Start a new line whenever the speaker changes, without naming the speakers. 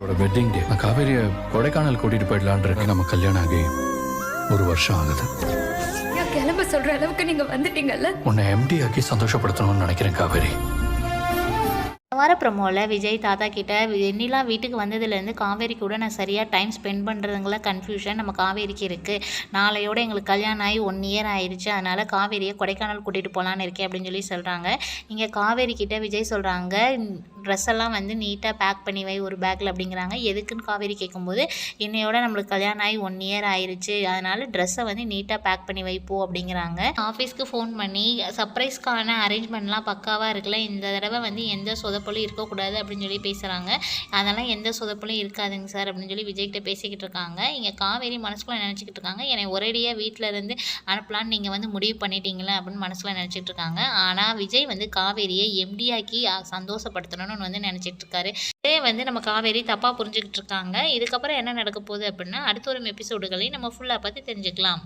அவரோட wedding day நான் காவேரியை கொடைக்கானல் கூட்டிட்டு போயிடலான் இருக்கேன். நம்ம கல்யாணம் ஆகி ஒரு வருஷம் ஆகுது.
நான் கிளம்ப சொல்ற அளவுக்கு நீங்க வந்துட்டீங்கல்ல?
உன்னை எம்டி ஆக்கி சந்தோஷப்படுத்தணும்னு நினைக்கிறேன் காவேரி.
வார ப்ரமோவில் விஜய் தாத்தா கிட்ட வெண்ணிலா வீட்டுக்கு வந்ததுலேருந்து காவேரி கூட நான் சரியாக டைம் ஸ்பெண்ட் பண்ணுறதுங்கள கன்ஃபியூஷன் நம்ம காவேரிக்கு இருக்குது நாளையோட எங்களுக்கு கல்யாணம் ஆகி ஒன் இயர் ஆயிடுச்சு அதனால் காவேரியை கொடைக்கானல் கூட்டிகிட்டு போகலான்னு இருக்கேன் அப்படின்னு சொல்லி சொல்கிறாங்க இங்கே காவேரி கிட்ட விஜய் சொல்கிறாங்க ட்ரெஸ் எல்லாம் வந்து நீட்டாக பேக் பண்ணி வை ஒரு பேக்கில் அப்படிங்கிறாங்க. எதுக்குன்னு காவேரி கேட்கும்போது என்னையோட நம்மளுக்கு கல்யாணம் ஆகி ஒன் இயர் ஆயிடுச்சு அதனால் ட்ரெஸ்ஸை வந்து நீட்டாக பேக் பண்ணி வைப்போம் அப்படிங்கிறாங்க. ஆஃபீஸ்க்கு ஃபோன் பண்ணி சர்ப்ரைஸ்க்கான அரேஞ்ச்மெண்ட்லாம் பக்காவாக இருக்குல்ல இந்த தடவை வந்து எந்த சொதப்பலும் இருக்கக்கூடாது அப்படின்னு சொல்லி பேசுகிறாங்க அதெல்லாம் எந்த சொதப்பலும் இருக்காதுங்க சார் அப்படின்னு சொல்லி விஜய்கிட்ட பேசிக்கிட்டு இருக்காங்க. இங்கே காவேரி மனசுக்குள்ள நினச்சிக்கிட்டு இருக்காங்க. என்னை ஒரேடியாக வீட்டில் இருந்து அனுப்பலான்னு நீங்கள் வந்து முடிவு பண்ணிட்டீங்களே அப்படின்னு மனசில் நினச்சிட்டு இருக்காங்க. ஆனால் விஜய் வந்து காவேரியை எம்டியாக்கி சந்தோஷப்படுத்தணும்னு வந்து நினச்சிட்டு இருக்காரு இதே வந்து நம்ம காவேரி தப்பாக புரிஞ்சுக்கிட்டு இருக்காங்க இதுக்கப்புறம் என்ன நடக்க போகுது அப்படின்னா அடுத்த ஒரு எபிசோடுகளையும் நம்ம ஃபுல்லாக பார்த்து தெரிஞ்சுக்கலாம்.